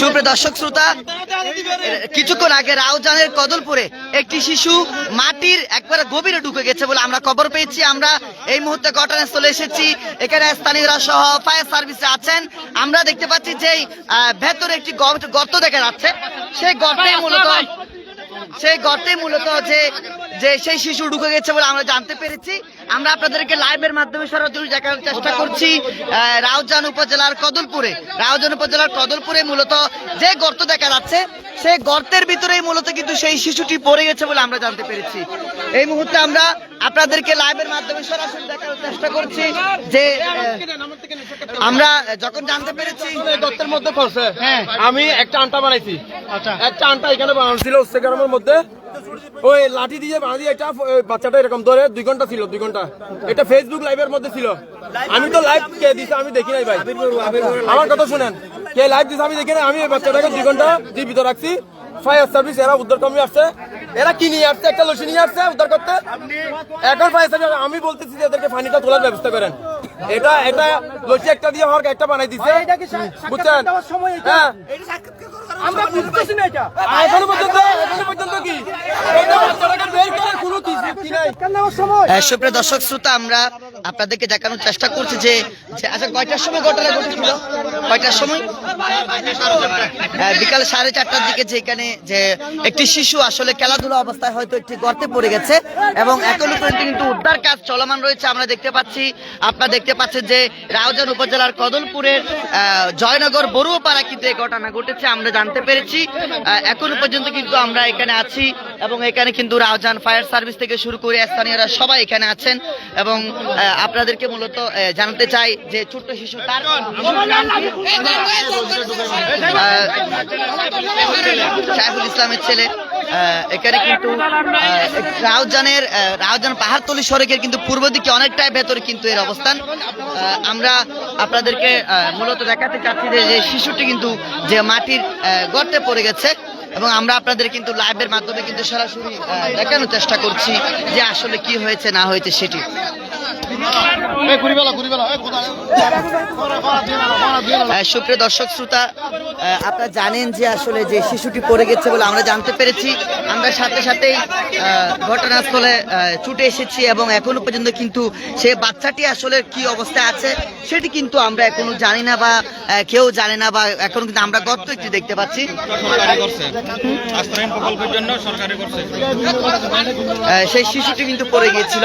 সুপ্রিয় দর্শক শ্রোতা, কিছুক্ষণ আগে রাউজানের কদলপুরে একটি শিশু মাটির একবারে গভীরে ঢুকে গেছে বলে আমরা খবর পেয়েছি। আমরা এই মুহূর্তে ঘটনাস্থলে এসেছি। এখানে স্থানীয়রা সহ ফায়ার সার্ভিসে আছেন। আমরা দেখতে পাচ্ছি যে ভেতরে একটি গর্ত দেখা যাচ্ছে। সেই গর্তে মূলত সেই গর্তে মূলত যে যে সেই শিশু ঢুকে গেছে বলে আমরা জানতে পেরেছি। আমরা আপনাদেরকে লাইভের মাধ্যমে সরাসরি দেখার চেষ্টা করছি রাউজান উপজেলার কদলপুরে। রাউজান উপজেলার কদলপুরে মূলত যে গর্ত দেখা যাচ্ছে, সেই গর্তের ভিতরেই মূলত কিন্তু সেই শিশুটি পড়ে গেছে বলে আমরা জানতে পেরেছি। এই মুহূর্তে আমরা আপনাদেরকে লাইভের মাধ্যমে সরাসরি দেখার চেষ্টা করছি যে আমরা যখন জানতে পেরেছি দত্তের মধ্যে পড়ছে। হ্যাঁ। আমি একটা আন্টা বানাইছি। একটা আন্টা এখানে বানানো ছিল ইনস্টাগ্রামের মধ্যে। ওই লাঠি দিয়ে বানা দিয়ে এটা বাচ্চাটা এরকম ধরে দুই ঘণ্টা ছিল দুই ঘণ্টা। এটা ফেসবুক লাইভের মধ্যে ছিল। আমি তো লাইভ কে দিছি আমি দেখি নাই ভাই। আমার কথা শুনেন। কে লাইভ দিছে আমি দেখি নাই। আমি বাচ্চাটাকে দুই ঘণ্টা জীবিত রাখছি। ফায়ার সার্ভিস এরা উদ্ধার কর্মী আসছে। এরা কি নিয়ে আসছে? একটা লসি নিয়ে আসছে উদ্ধার করতে? এখন ফায়ার সার্ভিস আমি বলতেছি যে এদেরকে পানিটা তোলার ব্যবস্থা করেন। এটা এটা লসি একটা দিয়ে হওয়ার একটা বানাই দিচ্ছে বুঝছেন? হ্যাঁ। আমরা বুঝতেছি না এটা। এখনও পর্যন্ত এখনও পর্যন্ত কি? হ্যাঁ, সুপ্রিয় দর্শক শ্রোতা আমরা আপনাদেরকে দেখানোর চেষ্টা করছি যে যে আচ্ছা কয়টার সময় ঘটনা ঘটেছিল? কয়টার সময়? হ্যাঁ, বিকাল সাড়ে চারটার দিকে যেখানে যে একটি শিশু আসলে খেলাধুলা অবস্থায় হয়তো একটি গর্তে পড়ে গেছে এবং এখনও পর্যন্ত কিন্তু উদ্ধার কাজ চলমান রয়েছে। আমরা দেখতে পাচ্ছি আপনারা দেখতে পাচ্ছেন যে রাউজান উপজেলার কদলপুরের আহ, জয়নগর বড়ুয়াপাড়া কিন্তু এই ঘটনা ঘটেছে। আমরা জানতে পেরেছি। আহ, এখনও পর্যন্ত কিন্তু আমরা এখানে আছি এবং এখানে কিন্তু রাউজান ফায়ার সার্ভিস থেকে শুরু করে স্থানীয়রা সবাই এখানে আছেন এবং আপনাদেরকে মূলত জানতে জানাতে চাই যে ছোট্ট শিশু তার সাইফুল ইসলামের ছেলে। এখানে কিন্তু রাউজানের রাউজান পাহাড়তলি সড়কের কিন্তু পূর্ব দিকে অনেকটাই ভেতরে কিন্তু এর অবস্থান। আমরা আপনাদেরকে মূলত দেখাতে চাচ্ছি যে শিশুটি কিন্তু যে মাটির গর্তে পড়ে গেছে এবং আমরা আপনাদের কিন্তু লাইভের মাধ্যমে কিন্তু সরাসরি দেখানোর চেষ্টা করছি যে আসলে কি হয়েছে, না হয়েছে সেটি। সুপ্রিয় দর্শক শ্রোতা আহ, আপনারা জানেন যে আসলে যে শিশুটি পড়ে গেছে বলে আমরা জানতে পেরেছি আমরা সাথে সাথেই আহ, ঘটনাস্থলে ছুটে এসেছি এবং এখনও পর্যন্ত কিন্তু সে বাচ্চাটি আসলে কি অবস্থায় আছে সেটি কিন্তু আমরা এখনও জানি না বা আহ, কেউ জানে না বা এখনও কিন্তু আমরা গর্ত একটি দেখতে পাচ্ছি। সরকারি করছে। আশ্রয়ন প্রকল্পের জন্য সরকারি করছে। আহ, সেই শিশুটি কিন্তু পড়ে গিয়েছিল।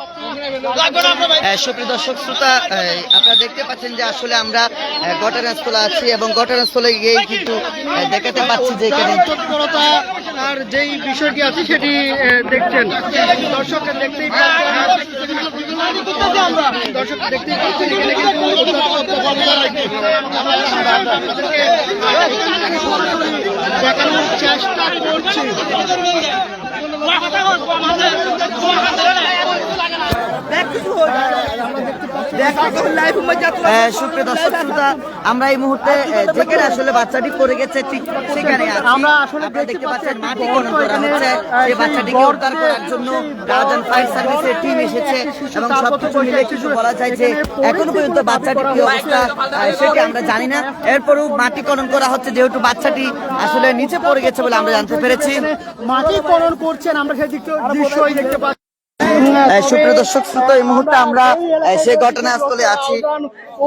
সুপ্রিয় দর্শক, শ্রোতা আপনারা দেখতে পাচ্ছেন যে আসলে আমরা ঘটনাস্থলে আছি এবং ঘটনাস্থলে গিয়ে কিন্তু দেখাতে পাচ্ছি যে এখানে আর যেই বিষয়টি আছে সেটি দেখছেন। দেখতেই চেষ্টা করছি সুপ্রিয় দর্শক শ্রোতা আমরা এই মুহূর্তে যেখানে আসলে বাচ্চাটি পড়ে গেছে ঠিক সেখানে আমরা আসলে দেখতে পাচ্ছেন পাচ্ছি মাটি খনন করা হচ্ছে। সেই সেই বাচ্চাটিকে উদ্ধার করার জন্য একটি ফায়ার সার্ভিসের টিম এসেছে এবং সবকিছু মিলে কিছু বলা যায় যে এখনও পর্যন্ত কিন্তু বাচ্চাটির কি অবস্থা আহ, সেটি আমরা জানি না। এরপরও মাটি খনন করা হচ্ছে যেহেতু বাচ্চাটি আসলে নিচে পড়ে গেছে বলে আমরা জানতে পেরেছি। মাটি করণ করছেন আমরা সেই দৃশ্যই দেখতে পাচ্ছি। সুপ্রিয় দর্শক, শ্রোতা, এই মুহূর্তে আমরা সেই ঘটনাস্থলে আছি।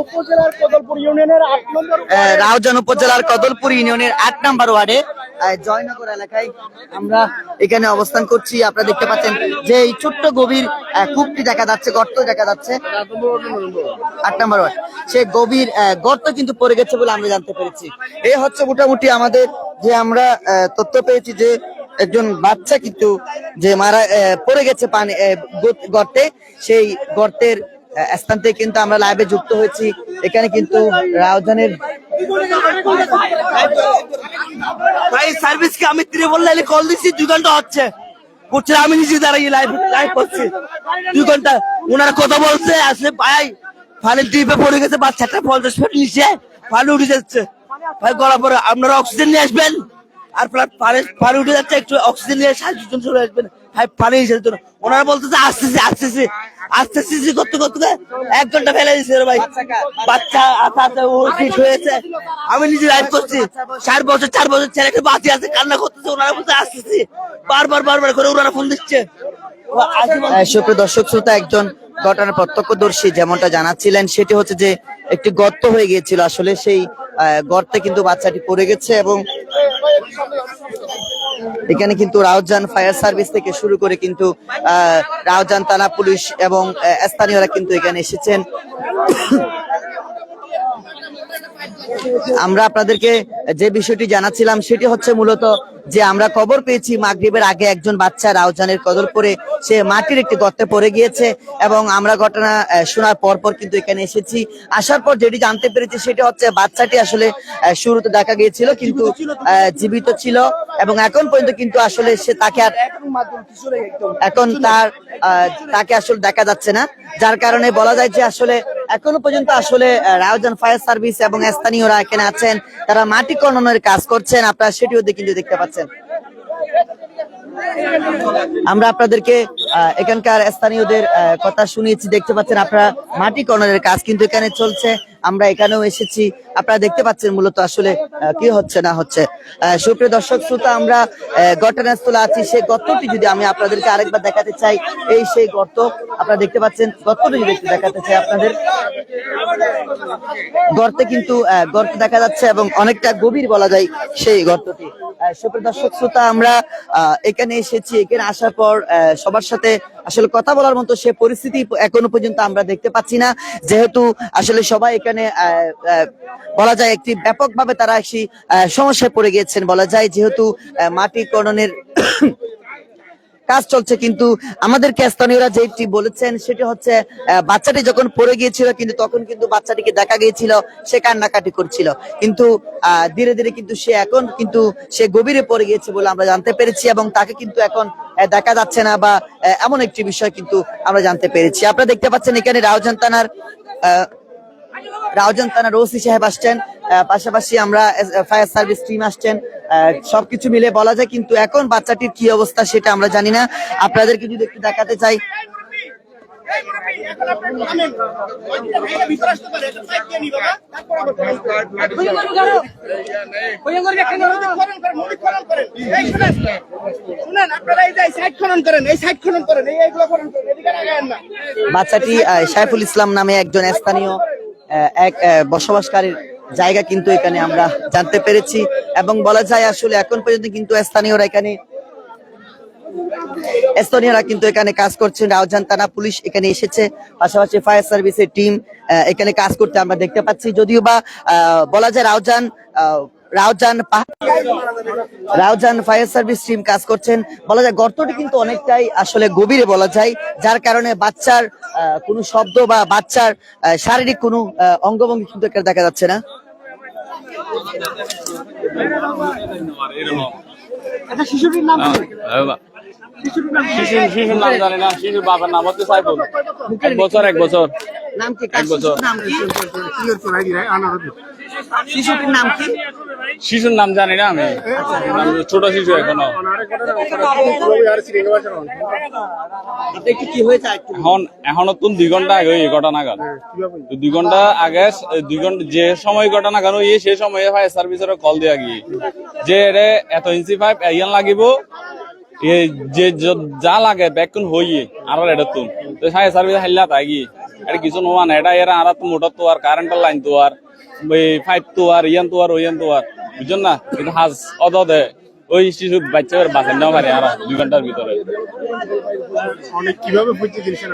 উপজেলার কদলপুর ইউনিয়নের আট নম্বর রাউজান উপজেলার কদলপুর ইউনিয়নের আট নাম্বার ওয়ার্ডে জয়নগর এলাকায় আমরা এখানে অবস্থান করছি। আপনারা দেখতে পাচ্ছেন যে এই ছোট্ট গভীর কূপটি দেখা যাচ্ছে, গর্ত দেখা যাচ্ছে। আট নাম্বার ওয়ার্ড। সেই গভীর গর্ত কিন্তু পড়ে গেছে বলে আমরা জানতে পেরেছি। এই হচ্ছে মোটামুটি আমাদের যে আমরা তথ্য পেয়েছি যে একজন বাচ্চা কিন্তু যে মারা পড়ে গেছে পানি গর্তে, সেই গর্তের স্থান থেকে কিন্তু আমরা লাইভে যুক্ত হয়েছি। এখানে কিন্তু রাউজানের ভাই সার্ভিস কে আমি ত্রিপল লাইনে কল দিচ্ছি দুই ঘণ্টা হচ্ছে। করছে আমি নিজে দাঁড়িয়ে লাইভ লাইভ করছি। দুই ঘণ্টা ওনারা কথা বলছে, আসলে ভাই ফালে ডিপে পড়ে গেছে, বাচ্চাটা পঞ্চাশ ফুট নিচে ফালে উঠে যাচ্ছে। ভাই, গলা পরে, আপনারা অক্সিজেন নিয়ে আসবেন? আর পানি পানি উঠে যাচ্ছে, একটু অক্সিজেন নিয়ে সাহায্য জন্য চলে আসবেন ভাই পানি জন্য ওনারা বলতেছে, আসতেছে আসতেছে আসতেছে করতে করতে এক ঘণ্টা ফেলে দিচ্ছে ভাই। বাচ্চা আস্তে ও ফিট হয়েছে। আমি নিজে লাইভ করছি। চার বছর চার বছর ছেলেকে বাঁচি আছে, কান্না করতেছে। ওনারা বলতে আসতেছে। বারবার বারবার করে ওনারা ফোন দিচ্ছে। সুপ্রিয় দর্শক, শ্রোতা, একজন ঘটনার প্রত্যক্ষদর্শী যেমনটা জানাচ্ছিলেন, সেটি হচ্ছে যে একটি গর্ত হয়ে গিয়েছিল। আসলে সেই গর্তে কিন্তু বাচ্চাটি পড়ে গেছে এবং এখানে কিন্তু রাউজান ফায়ার সার্ভিস থেকে শুরু করে কিন্তু রাউজান থানা পুলিশ এবং স্থানীয়রা কিন্তু এখানে এসেছেন। আমরা আপনাদেরকে যে বিষয়টি জানাচ্ছিলাম সেটি হচ্ছে মূলত যে আমরা খবর পেয়েছি মাগরিবের আগে একজন বাচ্চা রাউজানের কদল পরে সে মাটির একটি গর্তে পড়ে গিয়েছে এবং আমরা ঘটনা শোনার পর পর কিন্তু এখানে এসেছি। আসার পর যেটি জানতে পেরেছি সেটা হচ্ছে বাচ্চাটি আসলে শুরুতে দেখা গিয়েছিল কিন্তু আহ, জীবিত ছিল এবং এখন পর্যন্ত কিন্তু আসলে সে তাকে আর এখন তার আহ, তাকে আসলে দেখা যাচ্ছে না। যার কারণে বলা যায় যে আসলে এখনও পর্যন্ত আসলে আহ, রাউজান ফায়ার সার্ভিস এবং স্থানীয়রা এখানে আছেন তারা মাটি খননের কাজ করছেন আপনারা সেটিও কিন্তু দেখতে পাচ্ছেন। আমরা আপনাদেরকে এখানকার স্থানীয়দের কথা শুনিয়েছি দেখতে পাচ্ছেন আপনারা মাটি খননের কাজ কিন্তু এখানে চলছে। আমরা এখানেও এসেছি। আপনারা দেখতে পাচ্ছেন মূলত আসলে কি হচ্ছে না হচ্ছে। সুপ্রিয় দর্শক, শ্রোতা, আমরা ঘটনাস্থলে আছি। সেই গর্তটি যদি আমি আপনাদেরকে আরেকবার দেখাতে চাই, এই সেই গর্ত, আপনারা দেখতে পাচ্ছেন, গর্তটি যদি একটু দেখাতে চাই আপনাদের। গর্তে কিন্তু গর্ত দেখা যাচ্ছে এবং অনেকটা গভীর বলা যায় সেই গর্তটি। সুপ্রিয় দর্শক, শ্রোতা, আমরা এখানে এসেছি। এখানে আসার পর সবার সাথে আসলে কথা বলার মতো সে পরিস্থিতি এখনও পর্যন্ত আমরা দেখতে পাচ্ছি না। যেহেতু আসলে সবাই এখানে বলা যায় একটি ব্যাপকভাবে তারা একটি সমস্যায় পড়ে গিয়েছেন, বলা যায়। যেহেতু মাটি খননের কাজ চলছে কিন্তু আমাদেরকে স্থানীয়রা যেটি বলেছেন সেটি হচ্ছে বাচ্চাটি যখন পড়ে গিয়েছিল কিন্তু তখন কিন্তু বাচ্চাটিকে দেখা গিয়েছিল সে কান্নাকাটি করছিল। কিন্তু ধীরে ধীরে কিন্তু সে এখন কিন্তু সে গভীরে পড়ে গিয়েছে বলে আমরা জানতে পেরেছি এবং তাকে কিন্তু এখন দেখা যাচ্ছে না বা এমন একটি বিষয় কিন্তু আমরা জানতে পেরেছি। আপনারা দেখতে পাচ্ছেন এখানে রাউজান থানার আহ, রাউজান থানার ওসি সাহেব আসছেন পাশাপাশি আমরা ফায়ার সার্ভিস টিম আসছেন সবকিছু মিলে বলা যায়, কিন্তু এখন বাচ্চাটির কি অবস্থা সেটা আমরা জানি না। আপনাদেরকে যদি একটু দেখাতে চাই। বাচ্চাটি সাইফুল ইসলাম নামে একজন স্থানীয়। এক বসবাসকারীর জায়গা কিন্তু এখানে আমরা জানতে পেরেছি এবং বলা যায় আসলে এখন পর্যন্ত কিন্তু স্থানীয়রা এখানে স্থানীয়রা কিন্তু এখানে কাজ করছেন। রাউজান থানা পুলিশ এখানে এসেছে। পাশাপাশি ফায়ার সার্ভিসের টিম এখানে কাজ করতে আমরা দেখতে পাচ্ছি। যদিও বা বলা যায় Raozan Raozan Raozan fire service team কাজ করছেন। বলা যায় গর্তটি কিন্তু অনেকটাই আসলে গভীরে বলা যায় যার কারণে বাচ্চার আহ, কোনো শব্দ বা বাচ্চার আহ, শারীরিক কোনো আহ, অঙ্গভঙ্গি কিন্তু দেখা যাচ্ছে না। শিশুটির নাম কি? শিশু শিশুর নাম জানি না শিশুর বাবার নাম হচ্ছে সাইফুল। এক বছর এক বছর। এক বছর। শিশুটির নাম কি? শিশুর নাম জানি না আমি। ছোট শিশু এখনও। এখন, এখনও তো দুই ঘণ্টা আগে ঘটনা গেল দুই ঘণ্টা আগে, দুই ঘণ্টা, যে সময় ঘটনা গেল ইয়ে সেই সময় ফায়ার সার্ভিসের কল দেওয়া গিয়ে। যে এরে এত ইঞ্চি পাইপ ইয়ান লাগিব। যে য- লাগে ব্যাকুন হইয়ে, আর এটা তুন। তো ফায়ার সার্ভিস হাইলা তাই গিয়ে। এটা কিছু নোয়া না এটা এরা আর মোটর তো আর কারেন্টের লাইন তো আর পাইপ তো আর ইয়ান তো আর ওইয়ান তো আর বুঝছেন না কিন্তু হাজ দে ওই শিশু বাচ্চা পারে আর দুই ঘণ্টার ভিতরে। অনেক কীভাবে বুঝতে দিচ্ছেন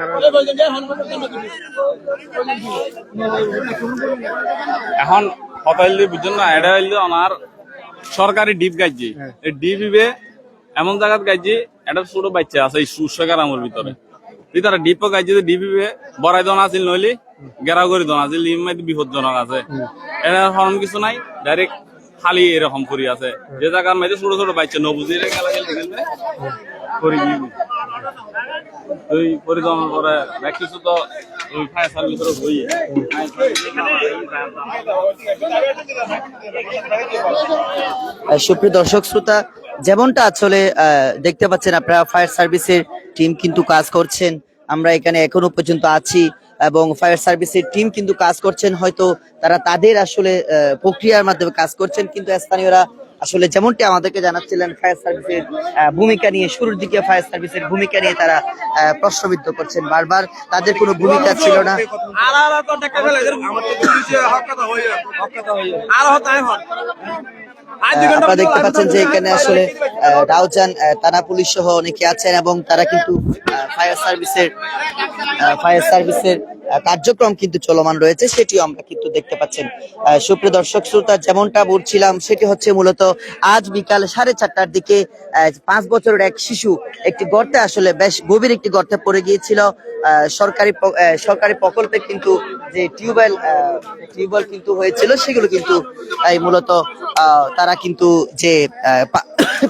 এখন দিয়ে বুঝছেন না এটা হইলে আমার সরকারি ডিপ গাইছি এই ডিপ ইবে এমন জায়গাত গাইছি এটা ছোট বাচ্চা আছে এই সুস্বাকার আমার ভিতরে। তুই তারা ডিপও গাইছি যে ডিপ ইবে বড়াই দন আছিল নইলি গেরাও করে দন আছিল ইমাই বিপদজনক আছে। এটা হরম কিছু নাই ডাইরেক্ট খালি এরকম করি আছে। যে জায়গার মধ্যে ছোট ছোট বাচ্চা নবুঝি গেলা গেলে। করি ওই করে তো ওই ফায়ার সার্ভিসের সুপ্রিয় দর্শক শ্রোতা, যেমনটা আসলে দেখতে পাচ্ছেন আপনারা, ফায়ার সার্ভিসের টিম কিন্তু কাজ করছেন। আমরা এখানে এখনও পর্যন্ত আছি। এবং ফায়ার সার্ভিসের টিম কিন্তু কাজ করছেন, হয়তো তারা তাদের আসলে প্রক্রিয়ার মাধ্যমে কাজ করছেন, কিন্তু স্থানীয়রা আসলে যেমনটি আমাদেরকে জানাচ্ছিলেন, ফায়ার সার্ভিসের ভূমিকা নিয়ে, শুরুর দিকে ফায়ার সার্ভিসের ভূমিকা নিয়ে তারা প্রশ্নবিদ্ধ করছেন। বারবার তাদের কোনো ভূমিকা ছিল না। আর আপনারা দেখতে পাচ্ছেন যে এখানে আসলে আহ, রাউজান থানা পুলিশ সহ অনেকে আছেন এবং তারা কিন্তু ফায়ার সার্ভিসের ফায়ার সার্ভিসের কার্যক্রম কিন্তু চলমান রয়েছে, সেটিও আমরা কিন্তু দেখতে পাচ্ছেন। সুপ্রিয় দর্শক, শ্রোতা, যেমনটা বলছিলাম, সেটি হচ্ছে মূলত আজ বিকাল সাড়ে চারটার দিকে পাঁচ বছরের এক শিশু একটি গর্তে আসলে বেশ গভীর একটি গর্তে পড়ে গিয়েছিল। সরকারি সরকারি প্রকল্পে কিন্তু যে টিউবওয়েল টিউবওয়েল কিন্তু হয়েছিল, সেগুলো কিন্তু মূলত তারা কিন্তু যে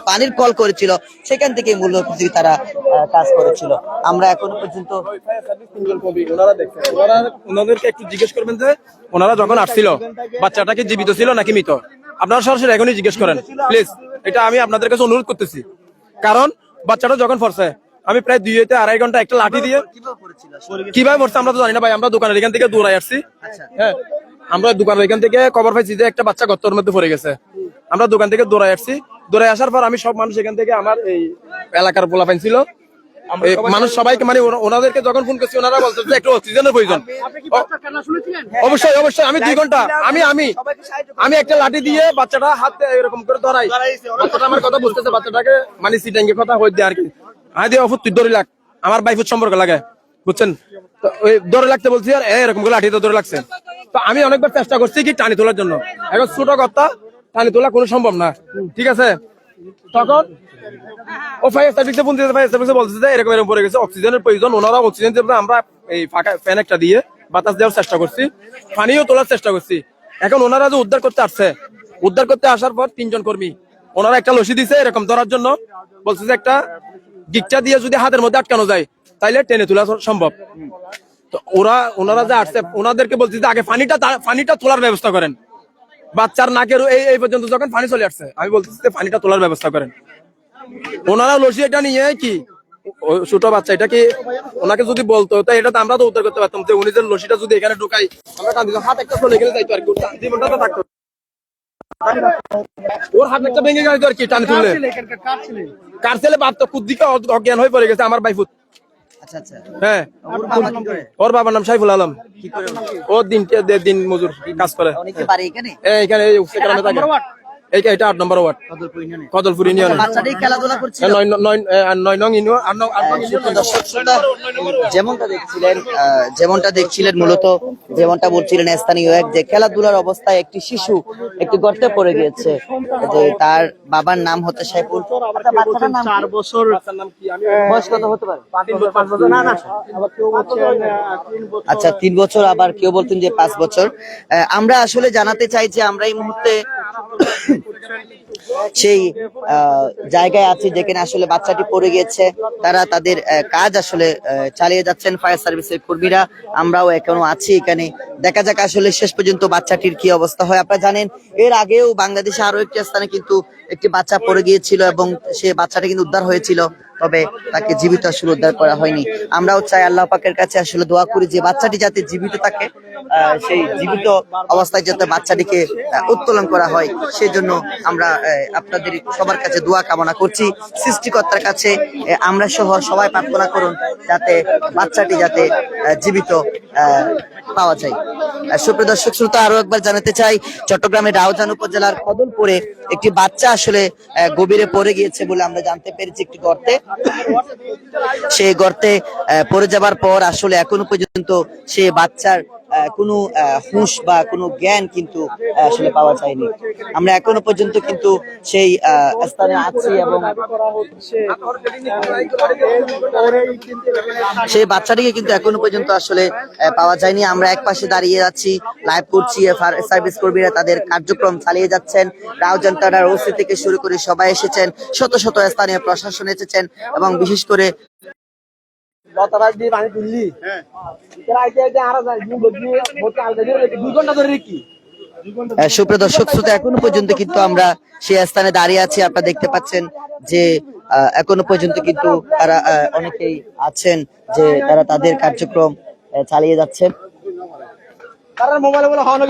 পানির কল করেছিল সেখান থেকে মূলত তারা কাজ করেছিল। আমরা এখনও পর্যন্ত ওনাদেরকে একটু জিজ্ঞেস করবেন যে ওনারা যখন আসছিল বাচ্চাটা কি জীবিত ছিল নাকি মৃত? আপনারা সরাসরি এখনই জিজ্ঞেস করেন। প্লিজ এটা আমি আপনাদের কাছে অনুরোধ করতেছি। কারণ বাচ্চাটা যখন পড়ছে আমি প্রায় দুই হইতে আড়াই ঘণ্টা একটা লাঠি দিয়ে কীভাবে পড়ছে আমরা তো জানি না ভাই আমরা দোকানের এখান থেকে দৌড়াই আসছি। হ্যাঁ আমরা দোকানের এখান থেকে খবর পাইছি যে একটা বাচ্চা গর্তর মধ্যে পড়ে গেছে। আমরা দোকান থেকে দৌড়াই আসছি। দৌড়াই আসার পর আমি সব মানুষ এখান থেকে আমার এই এলাকার পোলা পাইন ছিল মানুষ সবাইকে মানে ওনাদেরকে যখন ফোন করছি ওনারা বলছে যে একটু অক্সিজেনের প্রয়োজন। অবশ্যই অবশ্যই আমি দুই ঘণ্টা আমি আমি আমি একটা লাঠি দিয়ে বাচ্চাটা হাতে এরকম করে ধরাই। বাচ্চাটা আমার কথা বুঝতেছে বাচ্চাটাকে মানে সিটাঙ্গের কথা হয়ে দেয় আর কি। আমি দিয়ে অফুত তুই ধরে লাগ। আমার বাইফুত সম্পর্ক লাগে বুঝছেন? তো ওই ধরে লাগতে বলছি আর এরকম করে লাঠিতে ধরে লাগছে। তো আমি অনেকবার চেষ্টা করছি কি টানি তোলার জন্য। এখন ছোট কথা টানি তোলা কোনো সম্ভব না। ঠিক আছে? তখন ও ফায়ার সার্ভিসে ফোন দিতে ফায়ার সার্ভিসে বলতেছে যে, এরকম এরকম পড়ে গেছে অক্সিজেনের প্রয়োজন। ওনারা অক্সিজেন আমরা এই ফাঁকা ফ্যান একটা দিয়ে বাতাস দেওয়ার চেষ্টা করছি, পানিও তোলার চেষ্টা করছি। এখন ওনারা যে উদ্ধার করতে আসছে, উদ্ধার করতে আসার পর তিনজন কর্মী, ওনারা একটা লসি দিছে এরকম ধরার জন্য। বলছে যে, একটা গিকটা দিয়ে যদি হাতের মধ্যে আটকানো যায়, তাইলে টেনে তোলা সম্ভব। তো ওরা, ওনারা যে আসছে, ওনাদেরকে বলছে যে, আগে পানিটা পানিটা তোলার ব্যবস্থা করেন। বাচ্চার নাকের এই এই পর্যন্ত যখন পানি চলে আসছে আমি বলতেছি যে পানিটা তোলার ব্যবস্থা করেন। ওনারা লসি এটা নিয়ে কি? ছোট বাচ্চা এটা কি ওনাকে যদি বলতো তো এটা তো আমরা তো উদ্ধার করতে পারতাম। যে উনি যে লসিটা যদি এখানে ঢুকাই আমরা কান্দি হাত একটা চলে গেলে যাইতো আর কি জীবনটা তো থাকতো। ওর হাত একটা ভেঙে গেল আর কি টানি তুললে কার ছেলে? বাপ তো কুদ্দিকে অজ্ঞান হয়ে পড়ে গেছে আমার বাইফুত হ্যাঁ। ওর বাবা কি বাবার নাম সাইফুল আলম। ও দিন দিন মজুর কাজ করে। এখানে? এই এখানে থাকে। এই এটা আট নম্বর ওয়ার্ড। কদলপুর ইউনিয়নে। যেমনটা দেখছিলেন যেমনটা দেখছিলেন মূলত যেমনটা বলছিলেন স্থানীয় এক যে খেলাধুলার অবস্থায় একটি শিশু একটি গর্তে পড়ে গিয়েছে। যে তার বাবার নাম হচ্ছে সাইফুল। আচ্ছা, চার বছর বয়স কত হতে পারে? না না আবার কেউ বলছেন আহ, তিন বছর আচ্ছা তিন বছর আবার কেউ বলতেন যে পাঁচ বছর। আহ, আমরা আসলে জানাতে চাই যে আমরা এই মুহূর্তে করছেন সেই জায়গায় আছি যেখানে আসলে বাচ্চাটি পড়ে গিয়েছে। তারা তাদের কাজ আসলে চালিয়ে যাচ্ছেন ফায়ার সার্ভিসের কর্মীরা। আমরাও এখনও আছি এখানে। দেখা যাক আসলে শেষ পর্যন্ত বাচ্চাটির কি অবস্থা হয়। আপনারা জানেন, এর আগেও বাংলাদেশে আরও একটি স্থানে কিন্তু একটি বাচ্চা পড়ে গিয়েছিল এবং সে বাচ্চাটা কিন্তু উদ্ধার হয়েছিল, তবে তাকে জীবিত আসলে উদ্ধার করা হয়নি। আমরাও চাই আল্লাহ পাকের কাছে আসলে দোয়া করি যে বাচ্চাটি যাতে জীবিত থাকে সেই জীবিত অবস্থায় যাতে বাচ্চাটিকে উত্তোলন করা হয়। সেই জন্য আমরা আপনাদের সবার কাছে দোয়া কামনা করছি। সৃষ্টিকর্তার কাছে আমরা সহ সবাই প্রার্থনা করুন যাতে বাচ্চাটি যাতে জীবিত পাওয়া যায়। সুপ্রিয় দর্শক, শ্রোতা, আরও একবার জানাতে চাই, চট্টগ্রামের রাউজান উপজেলার কদলপুরে একটি বাচ্চা আসলে গভীরে পড়ে গিয়েছে বলে আমরা জানতে পেরেছি একটি গর্তে। সেই গর্তে পড়ে যাবার পর আসলে এখনও পর্যন্ত সে বাচ্চার কোনো হুঁশ বা কোনো জ্ঞান কিন্তু আসলে পাওয়া যায়নি। আমরা এখনও পর্যন্ত কিন্তু সেই স্থানে আছি এবং সেই বাচ্চাটিকে কিন্তু এখনও পর্যন্ত আসলে পাওয়া যায়নি। আমরা এক পাশে দাঁড়িয়ে যাচ্ছি লাইভ করছি সার্ভিস কর্মীরা তাদের কার্যক্রম চালিয়ে যাচ্ছেন। রাউজান থানার ওসি থেকে শুরু করে সবাই এসেছেন, শত শত স্থানীয় প্রশাসন এসেছেন এবং বিশেষ করে সুপ্রিয় দর্শক শ্রোতা এখনও পর্যন্ত কিন্তু আমরা সেই স্থানে দাঁড়িয়ে আছি। আপনারা দেখতে পাচ্ছেন যে আহ, এখনও পর্যন্ত কিন্তু তারা আহ, অনেকেই আছেন যে তারা তাদের কার্যক্রম আহ, চালিয়ে যাচ্ছেন। মোবাইলে বলে হন